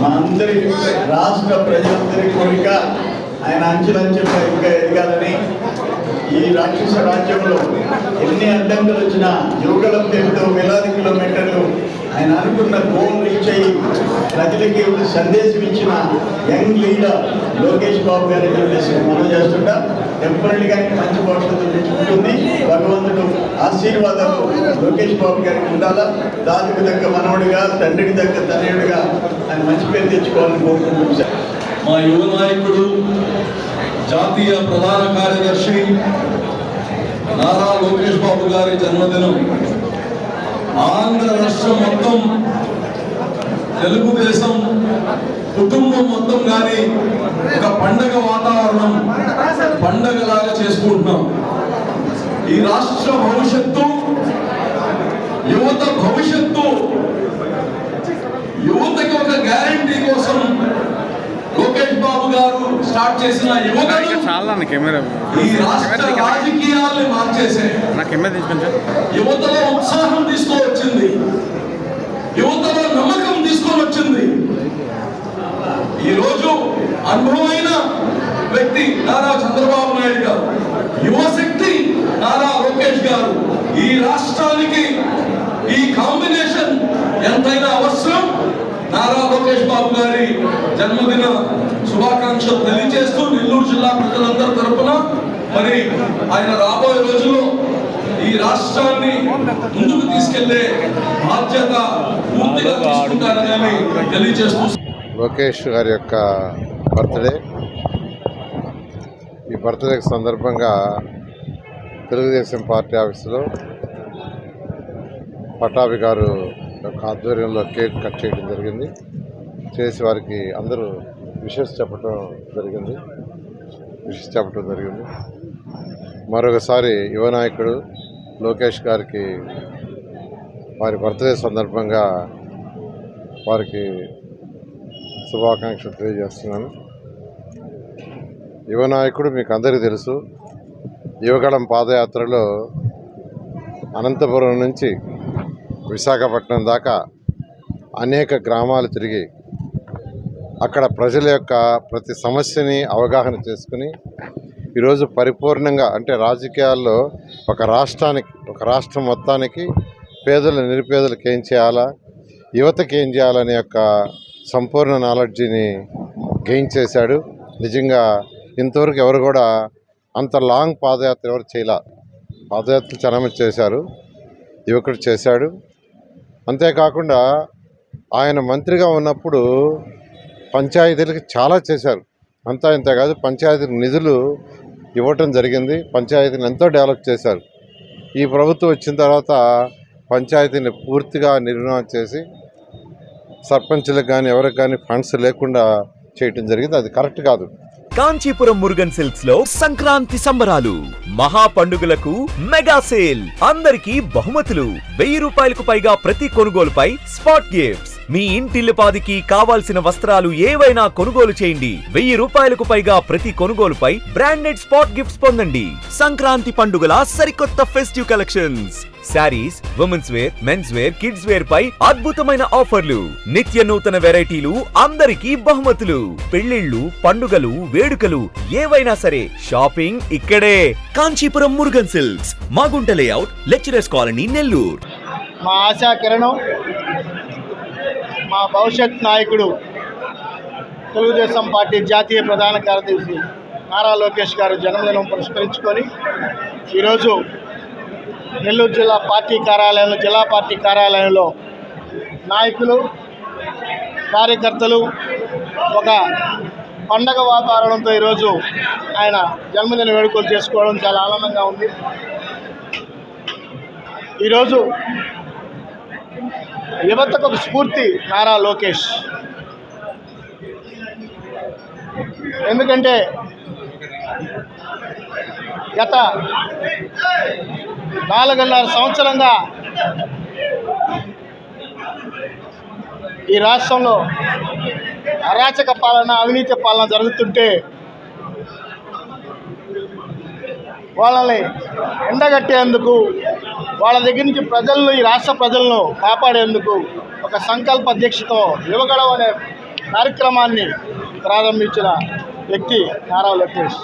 మా అందరి రాష్ట్ర ప్రజలందరి కోరిక ఆయన అంచెలంచెలుగా ఇంకా ఎదగాలని ఈ రాక్షస రాజ్యంలో ఎన్ని అడ్డంకులు వచ్చినా యువకులం పేరుతో వేలాది కిలోమీటర్లు ఆయన అనుకున్న గోల్ రీచ్ అయ్యి ప్రజలకి ఒక సందేశం ఇచ్చిన యంగ్ లీడర్ లోకేష్ బాబు గారు చెప్పేసి మనం చేస్తుంటా. టెంపరీగా మంచి భవిష్యత్తు ఉంటుంది భగవంతుడు ఆశీర్వాదాలు లోకేష్ బాబు గారికి ఉండాలా? దానికి తగ్గ మనవడిగా తండ్రికి తగ్గ తనయుడిగా ఆయన మంచి పేరు తెచ్చుకోవాలని కోరుకుంటున్నాం సార్. మా యువ నాయకుడు జాతీయ ప్రధాన కార్యదర్శి నారా లోకేష్ బాబు గారి జన్మదినం. ఆంధ్ర రాష్ట్రం మొత్తం తెలుగుదేశం కుటుంబం మొత్తం కానీ ఒక పండగ వాతావరణం పండగలాగా చేసుకుంటున్నాం. ఈ రాష్ట్ర భవిష్యత్తు యువత భవిష్యత్తు యువతకి ఒక గ్యారంటీ కోసం లోకేష్ బాబు గారు స్టార్ట్ చేసిన యువగణం చాలా నా కెమెరా. ఈ రాష్ట్ర రాజకీయాల్ని మార్చేసే నా కెమెరా తీసుకొని సార్ యువతలో ఉత్సాహం తీసుకొచ్చింది యువతలో నమ్మకం తీసుకొని వచ్చింది ఈరోజు అనుభవమైన వ్యక్తి నారా చంద్రబాబు నాయుడు గారు యువశక్తి నారా లోకేష్ గారు. ఈ రాష్ట్రానికి ఈ కాంబినేషన్ ఎంతైనా అవసరం. నారా లోకేష్ బాబు గారి జన్మదిన శుభాకాంక్షలు తెలియజేస్తూ నెల్లూరు జిల్లా ప్రజలందరి తరఫున మరి ఆయన రాబోయే రోజుల్లో ఈ రాష్ట్రాన్ని ముందుకు తీసుకెళ్ళే బాధ్యత పూర్తిగా తీసుకుంటారని తెలియజేస్తూ లోకేష్ గారి యొక్క బర్త్డే. ఈ బర్త్డే సందర్భంగా తెలుగుదేశం పార్టీ ఆఫీసులో పటాభి గారు యొక్క ఆధ్వర్యంలో కేక్ కట్ చేయడం జరిగింది. చేసి వారికి అందరూ విషెస్ చెప్పడం జరిగింది. విషెస్ చెప్పడం జరిగింది. మరొకసారి యువ నాయకుడు లోకేష్ గారికి వారి బర్త్డే సందర్భంగా వారికి శుభాకాంక్షలు తెలియజేస్తున్నాను. యువ నాయకుడు మీకు అందరికీ తెలుసు యువగళం పాదయాత్రలో అనంతపురం నుంచి విశాఖపట్నం దాకా అనేక గ్రామాలు తిరిగి అక్కడ ప్రజల యొక్క ప్రతి సమస్యని అవగాహన చేసుకుని ఈరోజు పరిపూర్ణంగా అంటే రాజకీయాల్లో ఒక రాష్ట్రానికి ఒక రాష్ట్రం మొత్తానికి పేదల నిరుపేదలకు ఏం చేయాలా యువతకి ఏం చేయాలనే యొక్క సంపూర్ణ నాలెడ్జిని గెయిన్ చేశాడు. నిజంగా ఇంతవరకు ఎవరు కూడా అంత లాంగ్ పాదయాత్ర ఎవరు చేయలే. పాదయాత్ర చాలా చేశారు. యువకుడు చేశాడు. అంతేకాకుండా ఆయన మంత్రిగా ఉన్నప్పుడు పంచాయతీలకు చాలా చేశారు. అంతా ఇంత కాదు పంచాయతీ నిధులు ఇవ్వటం జరిగింది. పంచాయతీని ఎంతో డెవలప్ చేశారు. ఈ ప్రభుత్వం వచ్చిన తర్వాత పంచాయతీని పూర్తిగా నిర్మాణం చేసి సర్పంచులకు కానీ ఎవరికి కానీ ఫండ్స్ లేకుండా చేయటం జరిగింది. అది కరెక్ట్ కాదు. కాంచీపురం మురుగన్ సిల్క్స్లో సంక్రాంతి సంబరాలు. మహా పండుగలకు మెగా సేల్. అందరికీ బహుమతులు. వెయ్యి రూపాయలకు పైగా ప్రతి కొనుగోలుపై స్పాట్ గిఫ్ట్స్. మీ ఇంటిల్లిపాదికి కావాల్సిన వస్త్రాలు ఏవైనా కొనుగోలు చేయండి. వెయ్యి రూపాయలకు పైగా ప్రతి కొనుగోలుపై బ్రాండెడ్ స్పాట్ గిఫ్ట్స్ పొందండి. సంక్రాంతి పండుగల సరికొత్త festive collections. Sarees women's wear men's wear kids wear పై అద్భుతమైన ఆఫర్లు. నిత్య నూతన వెరైటీలు అందరికీ బహుమతులు. పెళ్ళిళ్ళు పండుగలు వేడుకలు ఏవైనా సరే షాపింగ్ ఇక్కడే. Kanchipuram Murugan silks Magunta layout lecturers colony Nellore. మా ఆశా కిరణం మా భవిష్యత్ నాయకుడు తెలుగుదేశం పార్టీ జాతీయ ప్రధాన కార్యదర్శి నారా లోకేష్ గారు జన్మదినం పురస్కరించుకొని ఈరోజు నెల్లూరు జిల్లా పార్టీ కార్యాలయంలో జిల్లా పార్టీ కార్యాలయంలో నాయకులు కార్యకర్తలు ఒక పండగ వాతావరణంతో ఈరోజు ఆయన జన్మదిన వేడుకలు చేసుకోవడం చాలా ఆనందంగా ఉంది. ఈరోజు యువతకు ఒక స్ఫూర్తి నారా లోకేష్. ఎందుకంటే గత నాలుగున్నర సంవత్సరంగా ఈ రాష్ట్రంలో అరాచక పాలన అవినీతి పాలన జరుగుతుంటే వాళ్ళని ఎండగట్టేందుకు వాళ్ళ దగ్గర నుంచి ప్రజలను ఈ రాష్ట్ర ప్రజలను కాపాడేందుకు ఒక సంకల్ప అధ్యక్షతో యువగడం అనే కార్యక్రమాన్ని ప్రారంభించిన వ్యక్తి నారా లోకేష్.